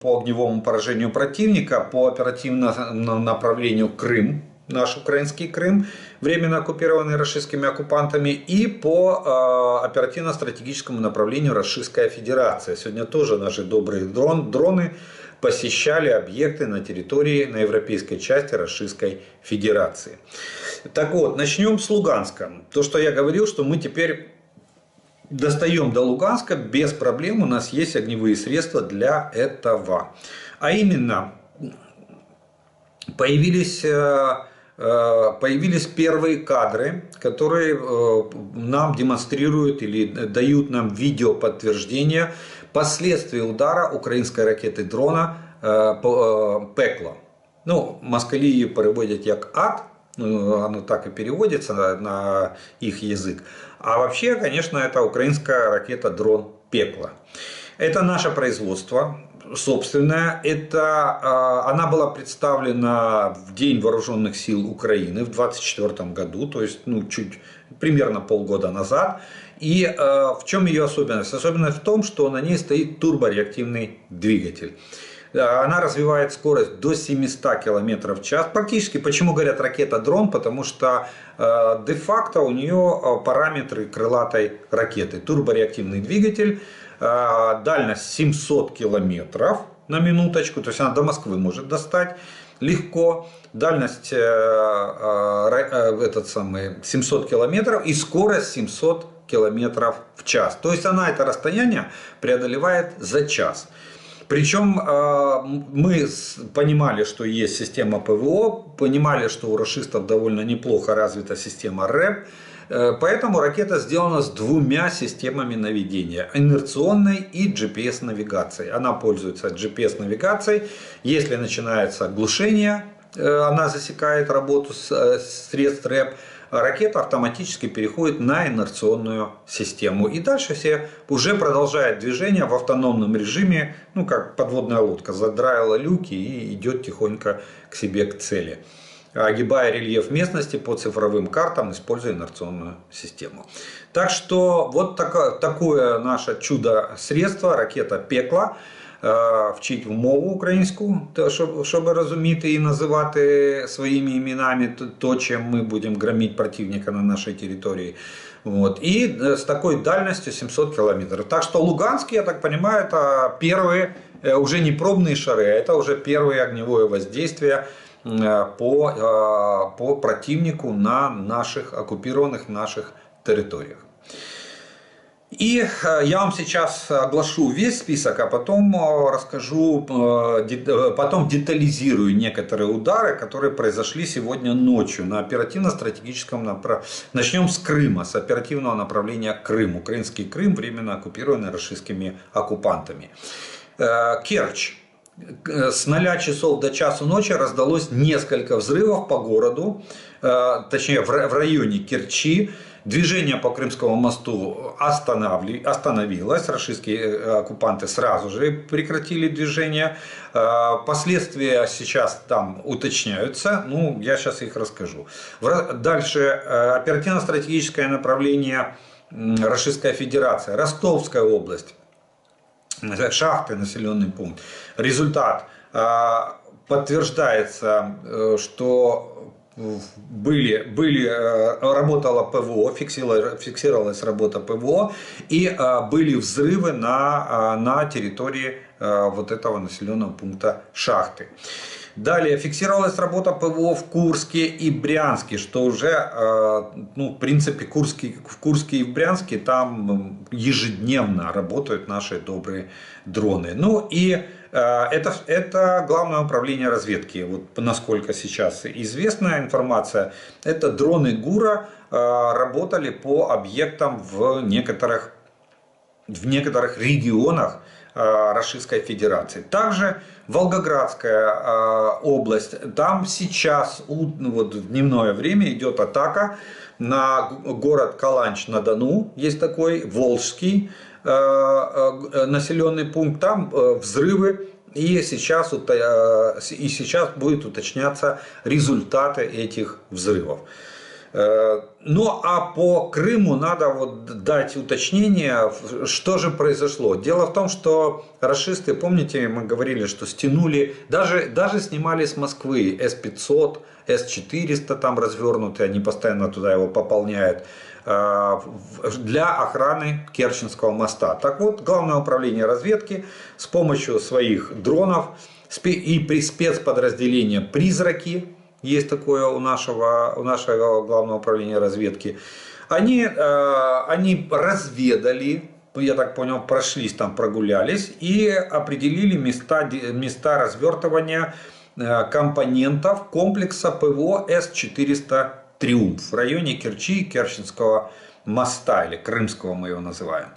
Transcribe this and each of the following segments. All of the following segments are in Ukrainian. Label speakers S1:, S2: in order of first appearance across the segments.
S1: по огневому поражению противника, по оперативному направлению Крым, наш украинский Крым, временно оккупированный российскими оккупантами, и по э, оперативно-стратегическому направлению Российская Федерация. Сегодня тоже наши добрые дрон, дроны посещали объекты на территории, на европейской части Российской Федерации. Так вот, начнем с Луганска. То, что я говорил, что мы теперь достаем до Луганска без проблем, у нас есть огневые средства для этого. А именно, появились, э, э, появились первые кадры, которые э, нам демонстрируют или дают нам видео подтверждение последствий удара украинской ракети дрона «Пекло». Ну, москалі її переводять як ад, ну, оно так и переводится на, на их язык. А вообще, конечно, это украинская ракета «Дрон Пекло». Это наше производство собственное. Это, она была представлена в День вооруженных сил Украины в 2024 году, то есть ну, чуть примерно полгода назад. И э, в чем ее особенность? Особенность в том, что на ней стоит турбореактивный двигатель. Она развивает скорость до 700 км в час. Практически, почему говорят ракета-дрон? Потому что э, де-факто у нее э, параметры крылатой ракеты. Турбореактивный двигатель, э, дальность 700 км на минуточку, то есть она до Москвы может достать легко. Дальность этот самый 700 километров и скорость 700 километров в час. То есть она это расстояние преодолевает за час. Причем а, мы понимали, что есть система ПВО, понимали, что у расистов довольно неплохо развита система РЭП, э, Поэтому ракета сделана с двумя системами наведения. Инерционной и GPS-навигацией. Она пользуется GPS-навигацией. Если начинается глушение, э, она засекает работу э, средств РЭП ракета автоматически переходит на инерционную систему. И дальше все уже продолжает движение в автономном режиме, ну как подводная лодка, задраила люки и идет тихонько к себе к цели огибая рельеф местности по цифровым картам, используя инерционную систему. Так что вот такое, такое наше чудо-средство, ракета «Пекла», вчить мову українську, щоб щоб розуміти і називати своїми іменами то, чим ми будемо громити противника на нашій території. Вот. И с такой дальностью 700 километров. Так что Луганск, я так понимаю, это первые, уже не пробные шары, а это уже первое огневое воздействие по, по противнику на наших оккупированных наших территориях. И э, я вам сейчас оглашу весь список, а потом э, расскажу, э, потом детализирую некоторые удары, которые произошли сегодня ночью на оперативно-стратегическом направлении. Начнем с Крыма, с оперативного направления Крым. Украинский Крым, временно оккупированный российскими оккупантами. Керчь. С 0 часов до часу ночи раздалось несколько взрывов по городу, точнее в районе Керчи. Движение по Крымскому мосту остановилось, российские э, оккупанты сразу же прекратили движение. Э, последствия сейчас там уточняются, ну я сейчас их расскажу. Дальше э, оперативно-стратегическое направление Российская Федерация, Ростовская область, шахты, населенный пункт. Результат подтверждается, что были, были, э, работала ПВО, фиксировалась, фиксировалась работа ПВО, и э, были взрывы на, э, на территории вот этого населенного пункта шахты. Далее фиксировалась работа ПВО в Курске и Брянске, что уже, ну, в принципе, Курске, в Курске и в Брянске там ежедневно работают наши добрые дроны. Ну и Э, это, это главное управление разведки. Вот насколько сейчас известная информация, это дроны ГУРа э, работали по объектам в некоторых, в некоторых регионах э, Российской Федерации. Также Волгоградская область, там сейчас ну, вот, в дневное время идет атака на город Каланч-на-Дону, есть такой, Волжский, Э, э, населенный пункт, там взрывы, и сейчас, и сейчас будут уточняться результаты этих взрывов. Э, ну а по Крыму надо вот дать уточнение, что же произошло. Дело в том, что расисты, помните, мы говорили, что стянули, даже, даже снимали с Москвы С-500, С-400 там развернутые, они постоянно туда его пополняют э, для охраны Керченского моста. Так вот, Главное управление разведки с помощью своих дронов и спецподразделения «Призраки», есть такое у нашего, у нашего главного управления разведки, они, э, они разведали, я так понял, прошлись там, прогулялись и определили места, места развертывания э, компонентов комплекса ПВО С-400 «Триумф» в районе Керчи, Керченского моста, или Крымского мы его называем.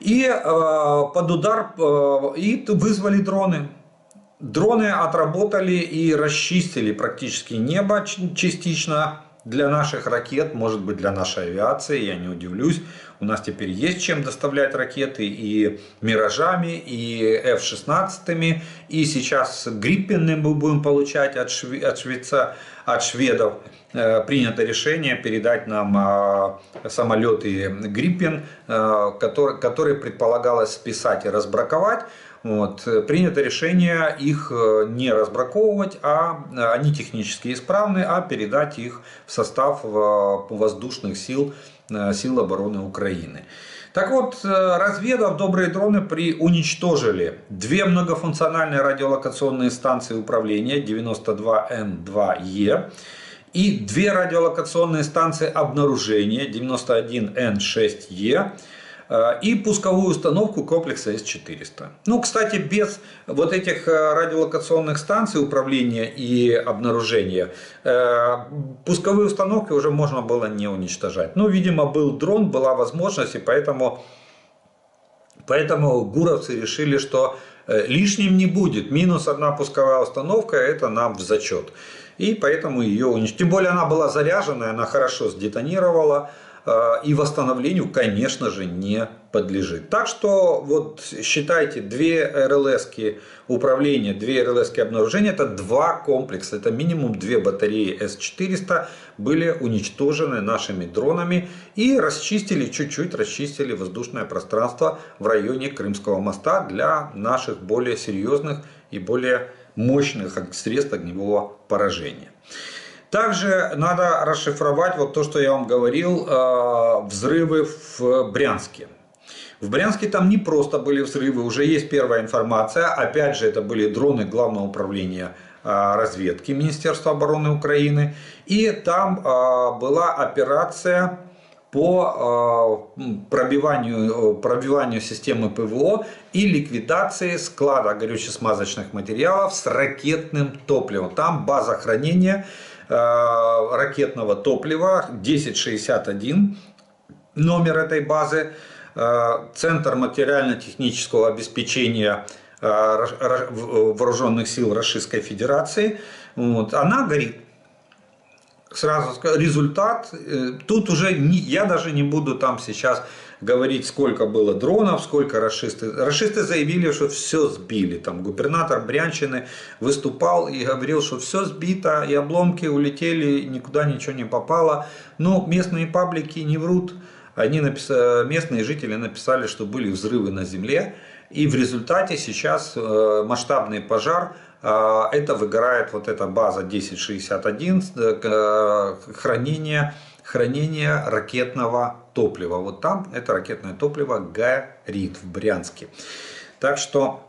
S1: И э, под удар э, и вызвали дроны. Дроны отработали и расчистили практически небо частично для наших ракет, может быть для нашей авиации, я не удивлюсь. У нас теперь есть чем доставлять ракеты и Миражами, и F-16, и сейчас Гриппены мы будем получать от, шве, от, швейца, от шведов. Э, принято решение передать нам э, самолеты Гриппен, э, которые предполагалось списать и разбраковать. Вот. Принято решение их э, не разбраковывать, а э, они технически исправны, а передать их в состав э, воздушных сил, сил обороны Украины. Так вот, разведав добрые дроны при уничтожили две многофункциональные радиолокационные станции управления 92Н2Е и две радиолокационные станции обнаружения 91Н6Е Э, и пусковую установку комплекса С-400. Ну, кстати, без вот этих э, радиолокационных станций управления и обнаружения э, пусковые установки уже можно было не уничтожать. Ну, видимо, был дрон, была возможность, и поэтому, поэтому гуровцы решили, что лишним не будет. Минус одна пусковая установка, это нам в зачет. И поэтому ее уничтожили. Тем более она была заряженная, она хорошо сдетонировала. Э, и восстановлению, конечно же, не подлежит. Так что вот считайте, две РЛС управления, две РЛС обнаружения, это два комплекса, это минимум две батареи С-400 были уничтожены нашими дронами и расчистили, чуть-чуть расчистили воздушное пространство в районе Крымского моста для наших более серьезных и более мощных средств огневого поражения. Также надо расшифровать вот то, что я вам говорил, э, взрывы в Брянске. В Брянске там не просто были взрывы, уже есть первая информация. Опять же, это были дроны Главного управления э, разведки Министерства обороны Украины. И там э, была операция по пробиванию, пробиванию системы ПВО и ликвидации склада горюче-смазочных материалов с ракетным топливом. Там база хранения ракетного топлива 1061, номер этой базы, э, Центр материально-технического обеспечения э, вооруженных сил Российской Федерации. Вот, она горит. Сразу результат, тут уже не, я даже не буду там сейчас говорить, сколько было дронов, сколько расисты. Расисты заявили, что все сбили. Там губернатор Брянщины выступал и говорил, что все сбито, и обломки улетели, никуда ничего не попало. Но местные паблики не врут. Они написали, местные жители написали, что были взрывы на земле. И в результате сейчас э, масштабный пожар э, это выгорает вот эта база 1061 э, хранение, хранение ракетного топлива. Вот там это ракетное топливо горит в Брянске. Так что,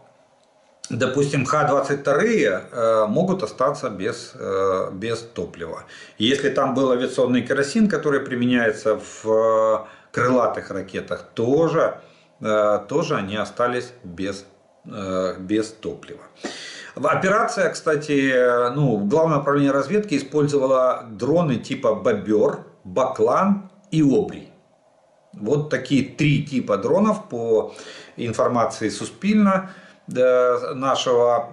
S1: допустим, Х-22 э, могут остаться без, э, без топлива. Если там был авиационный керосин, который применяется в э, крылатых ракетах, тоже, тоже они остались без, без топлива. Операция, кстати, ну, Главное управление разведки использовало дроны типа «Бобер», «Баклан» и «Обри». Вот такие три типа дронов по информации Суспильна нашего,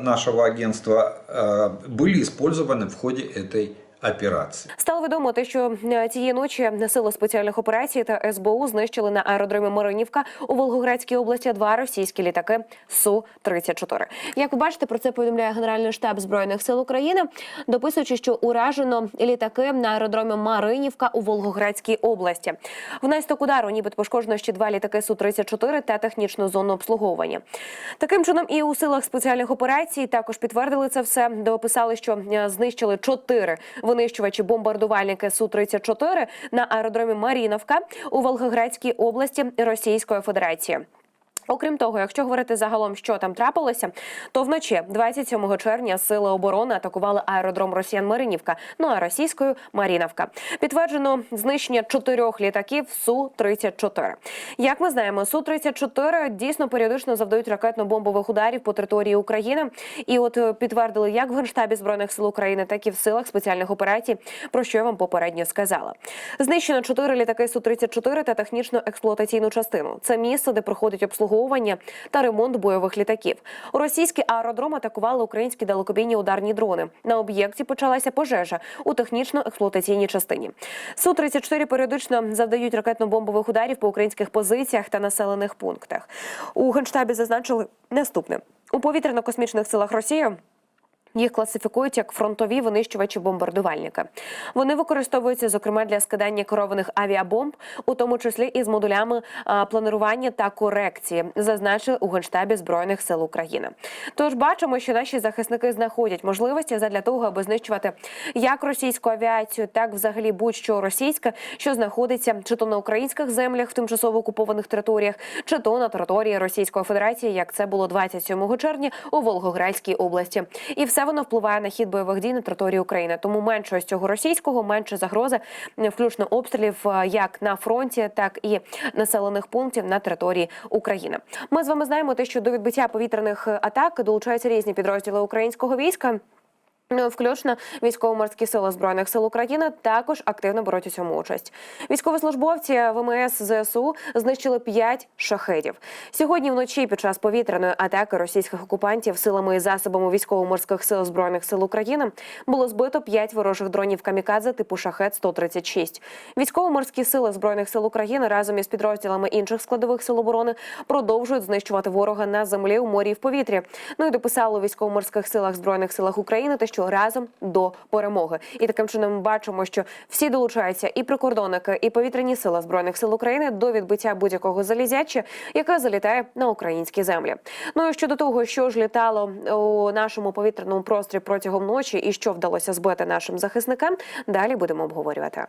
S1: нашего агентства были использованы в ходе этой операции.
S2: Стало відомо те, що е, цієї ночі сили спеціальних операцій та СБУ знищили на аеродромі Маринівка у Волгоградській області два російські літаки су 34 Як ви бачите, про це повідомляє Генеральний штаб збройних сил України, дописуючи, що уражено літаки на аеродромі Маринівка у Волгоградській області. Внаслідок удару, нібито пошкоджено ще два літаки су 34 та технічну зону обслуговування. Таким чином, і у силах спеціальних операцій також підтвердили це все. Дописали, що е, знищили чотири винищувачі бомбардувальники су 34 на аеродромі Маріновка у Волгоградській області Російської Федерації. Окрім того, якщо говорити загалом, що там трапилося, то вночі, 27 червня, сили оборони атакували аеродром Росіян Маринівка, ну а російською Маріновка. Підтверджено знищення чотирьох літаків су 34 Як ми знаємо, су 34 дійсно періодично завдають ракетно-бомбових ударів по території України. І от е, підтвердили як в генштабі збройних сил України, так і в силах спеціальних операцій, про що я вам попередньо сказала. Знищено чотири літаки су 34 та технічну експлуатаційну частину. Це місце, де проходить обслуговування та ремонт бойових літаків. Російський аеродром атакували українські далекобійні ударні дрони. На об'єкті почалася пожежа у технічно-експлуатаційній частині. Су 34 періодично завдають ракетно-бомбових ударів по українських позиціях та населених пунктах. У генштабі зазначили наступне у повітряно-космічних силах Росії. Їх класифікують як фронтові винищувачі бомбардувальника. Вони використовуються зокрема для скидання керованих авіабомб, у тому числі із модулями планування та корекції, зазначили у генштабі збройних сил України. Тож бачимо, що наші захисники знаходять можливості задля того, аби знищувати як російську авіацію, так взагалі будь-що російське, що знаходиться чи то на українських землях в тимчасово окупованих територіях, чи то на території Російської Федерації, як це було 27 червня у Волгоградській області. І все воно впливає на хід бойових дій на території України. Тому менше ось цього російського, менше загрози, включно обстрілів е, як на фронті, так і населених пунктів на території України. Ми з вами знаємо те, що до відбиття повітряних атак долучаються різні підрозділи українського війська. Ну, Включно військово-морські сили збройних сил України також активно беруть у цьому участь. Військовослужбовці ВМС ЗСУ знищили 5 шахедів. Сьогодні вночі під час повітряної атаки російських окупантів силами і засобами військово-морських сил збройних сил України було збито 5 ворожих дронів камікадзе типу шахет 136 Військово-морські сили збройних сил України разом із підрозділами інших складових сил оборони продовжують знищувати ворога на землі, у морі і в повітрі. Ну і дописали у військово-морських силах збройних силах України те, що разом до перемоги. І таким чином ми бачимо, що всі долучаються і прикордонники, і повітряні сили збройних сил України до відбиття будь-якого залізяча, яке залітає на українські землі. Ну і щодо того, що ж літало у нашому повітряному просторі протягом ночі, і що вдалося збити нашим захисникам, далі будемо обговорювати.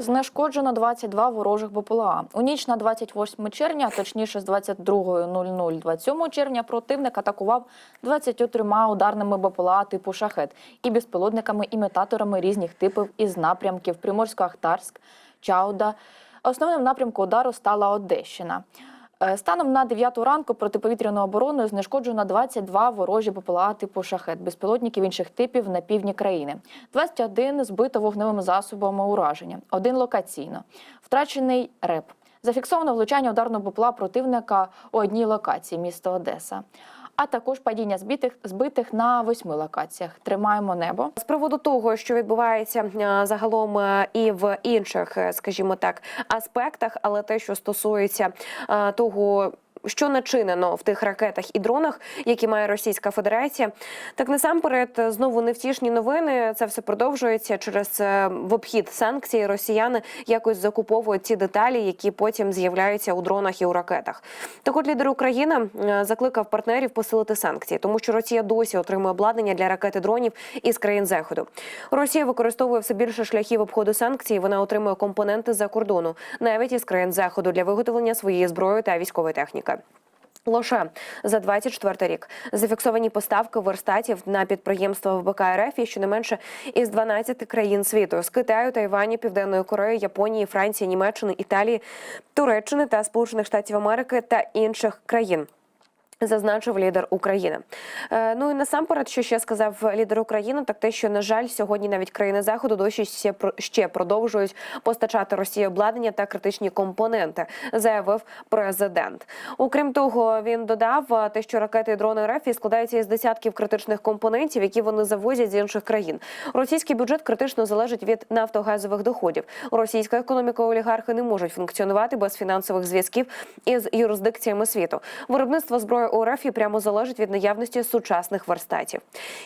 S3: Знешкоджено 22 ворожих БПЛА. У ніч на 28 червня, точніше з 22.00 27 червня, противник атакував 23 ударними БПЛА типу «Шахет» і безпілотниками-імітаторами різних типів із напрямків Приморсько-Ахтарськ, Чауда. Основним напрямком удару стала Одещина. Е, Станом на 9 ранку протиповітряною обороною знешкоджено 22 ворожі БПЛА типу «Шахет», безпілотників інших типів на півдні країни. 21 збито вогневими засобами ураження, один локаційно. Втрачений РЕП. Зафіксовано влучання ударного БПЛА противника у одній локації міста Одеса. А також падіння збитих, збитих на восьми локаціях. Тримаємо небо.
S2: З приводу того, що відбувається е, загалом е, і в інших, е, скажімо так, аспектах, але те, що стосується того. Що начинено в тих ракетах і дронах, які має Російська Федерація, так насамперед знову невтішні новини. Це все продовжується через е, в обхід санкцій. Росіяни якось закуповують ці деталі, які потім з'являються у дронах і у ракетах. Так от лідер України е, закликав партнерів посилити санкції, тому що Росія досі отримує обладнання для ракет і дронів із країн заходу. Росія використовує все більше шляхів обходу санкцій. Вона отримує компоненти за кордону, навіть із країн заходу для виготовлення своєї зброї та військової техніки. Лише за 24 рік. Зафіксовані поставки верстатів на підприємства ВБК РФ і щонайменше із 12 країн світу. З Китаю, Тайвані, Південної Кореї, Японії, Франції, Німеччини, Італії, Туреччини та Сполучених Штатів Америки та інших країн. Зазначив лідер України. Е, ну і насамперед, що ще сказав лідер України, так те, що на жаль, сьогодні навіть країни заходу досі ще продовжують постачати Росії обладнання та критичні компоненти, заявив президент. Окрім того, він додав е, те, що ракети і дрони РФ складаються із десятків критичних компонентів, які вони завозять з інших країн. Російський бюджет критично залежить від нафтогазових доходів. Російська економіка олігархи не можуть функціонувати без фінансових зв'язків із юрисдикціями світу. Виробництво зброї у РФ прямо залежить від наявності сучасних верстатів.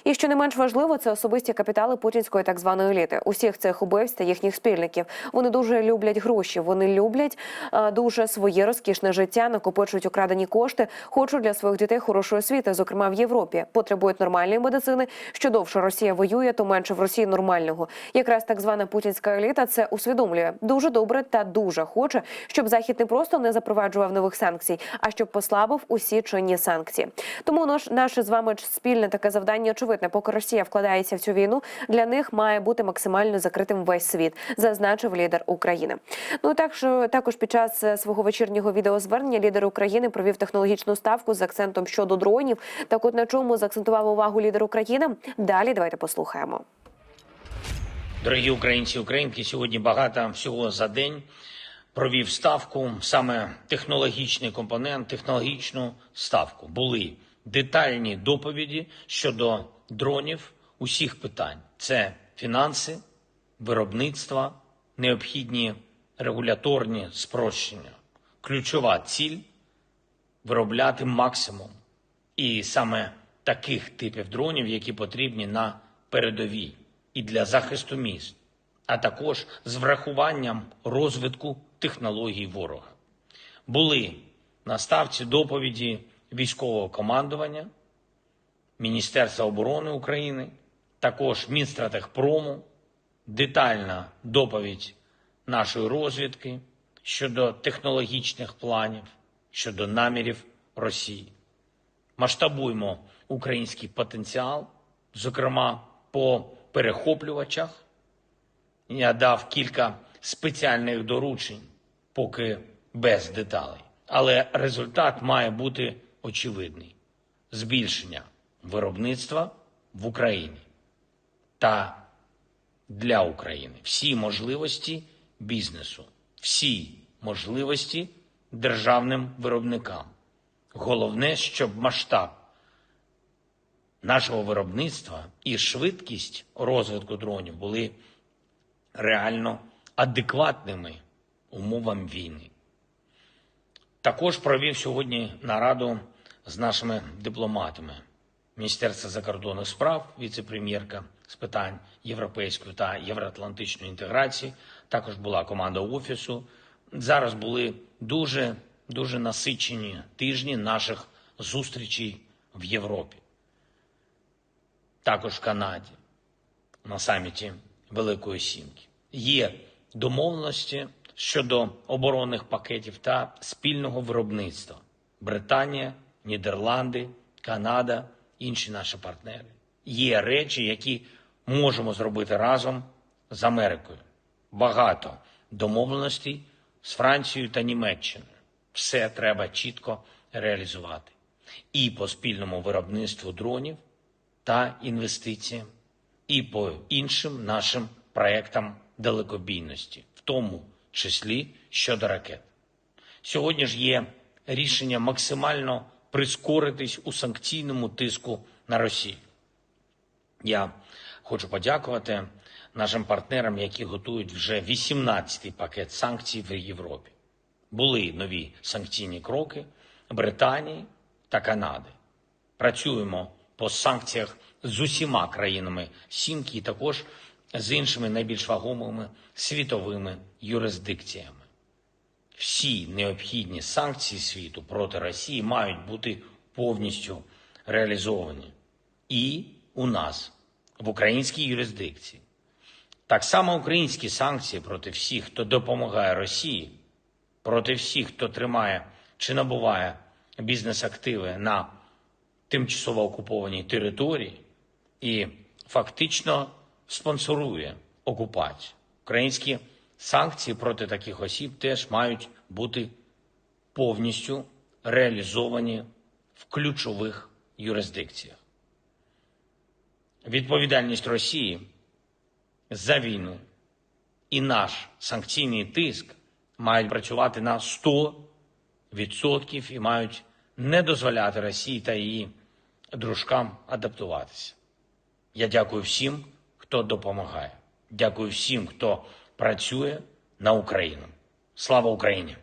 S2: І що не менш важливо, це особисті капітали путінської так званої еліти. Усіх цих убивць та їхніх спільників. Вони дуже люблять гроші. Вони люблять е, дуже своє розкішне життя, накопичують украдені кошти, хочуть для своїх дітей хорошої освіти, зокрема в Європі. Потребують нормальної медицини. Що довше Росія воює, то менше в Росії нормального. Якраз так звана путінська еліта це усвідомлює дуже добре та дуже хоче, щоб захід не просто не запроваджував нових санкцій, а щоб послабив усі чинні санкції. Тому наш наше з вами спільне таке завдання очевидне. Поки Росія вкладається в цю війну, для них має бути максимально закритим весь світ, зазначив лідер України. Ну так що також під час е, свого вечірнього відеозвернення лідер України провів технологічну ставку з акцентом щодо дронів. Так, от на чому заакцентував увагу лідер України. Далі давайте послухаємо.
S4: Дорогі українці українки, сьогодні багато всього за день провів ставку, саме технологічний компонент, технологічну ставку. Були детальні доповіді щодо дронів усіх питань: це фінанси, виробництво, необхідні регуляторні спрощення. Ключова ціль виробляти максимум і саме таких типів дронів, які потрібні на передовій і для захисту міст, а також з врахуванням розвитку технологій ворога. Були на ставці доповіді військового командування, Міністерства оборони України, також Мінстратегпрому, детальна доповідь нашої розвідки щодо технологічних планів, щодо намірів Росії масштабуємо український потенціал, зокрема по перехоплювачах. Я дав кілька спеціальних доручень, поки без деталей. Але результат має бути очевидний: збільшення виробництва в Україні та для України. Всі можливості бізнесу, всі можливості державним виробникам. Головне, щоб масштаб нашого виробництва і швидкість розвитку дронів були реально адекватними умовам війни. Також провів сьогодні нараду з нашими дипломатами Міністерства закордонних справ, віце-прем'єрка з питань європейської та євроатлантичної інтеграції. Також була команда офісу. Зараз були дуже дуже насичені тижні наших зустрічей в Європі, також в Канаді на саміті Великої Сімки. Є домовленості щодо оборонних пакетів та спільного виробництва. Британія, Нідерланди, Канада, інші наші партнери. Є речі, які можемо зробити разом з Америкою. Багато домовленостей з Францією та Німеччиною. Все треба чітко реалізувати. І по спільному виробництву дронів та інвестиціям, і по іншим нашим проектам далекобійності, в тому числі щодо ракет. Сьогодні ж є рішення максимально прискоритись у санкційному тиску на Росію. Я хочу подякувати нашим партнерам, які готують вже 18-й пакет санкцій в Європі. Були нові санкційні кроки Британії та Канади. Працюємо по санкціях з усіма країнами Сімки і також з іншими найбільш вагомими світовими юрисдикціями. Всі необхідні санкції світу проти Росії мають бути повністю реалізовані і у нас, в українській юрисдикції. Так само українські санкції проти всіх, хто допомагає Росії, проти всіх, хто тримає чи набуває бізнес-активи на тимчасово окупованій території і фактично спонсорує окупацію. Українські санкції проти таких осіб теж мають бути повністю реалізовані в ключових юрисдикціях. Відповідальність Росії за війну і наш санкційний тиск мають працювати на 100% і мають не дозволяти Росії та її дружкам адаптуватися. Я дякую всім, хто допомагає. Дякую всім, хто працює на Україну. Слава Україні!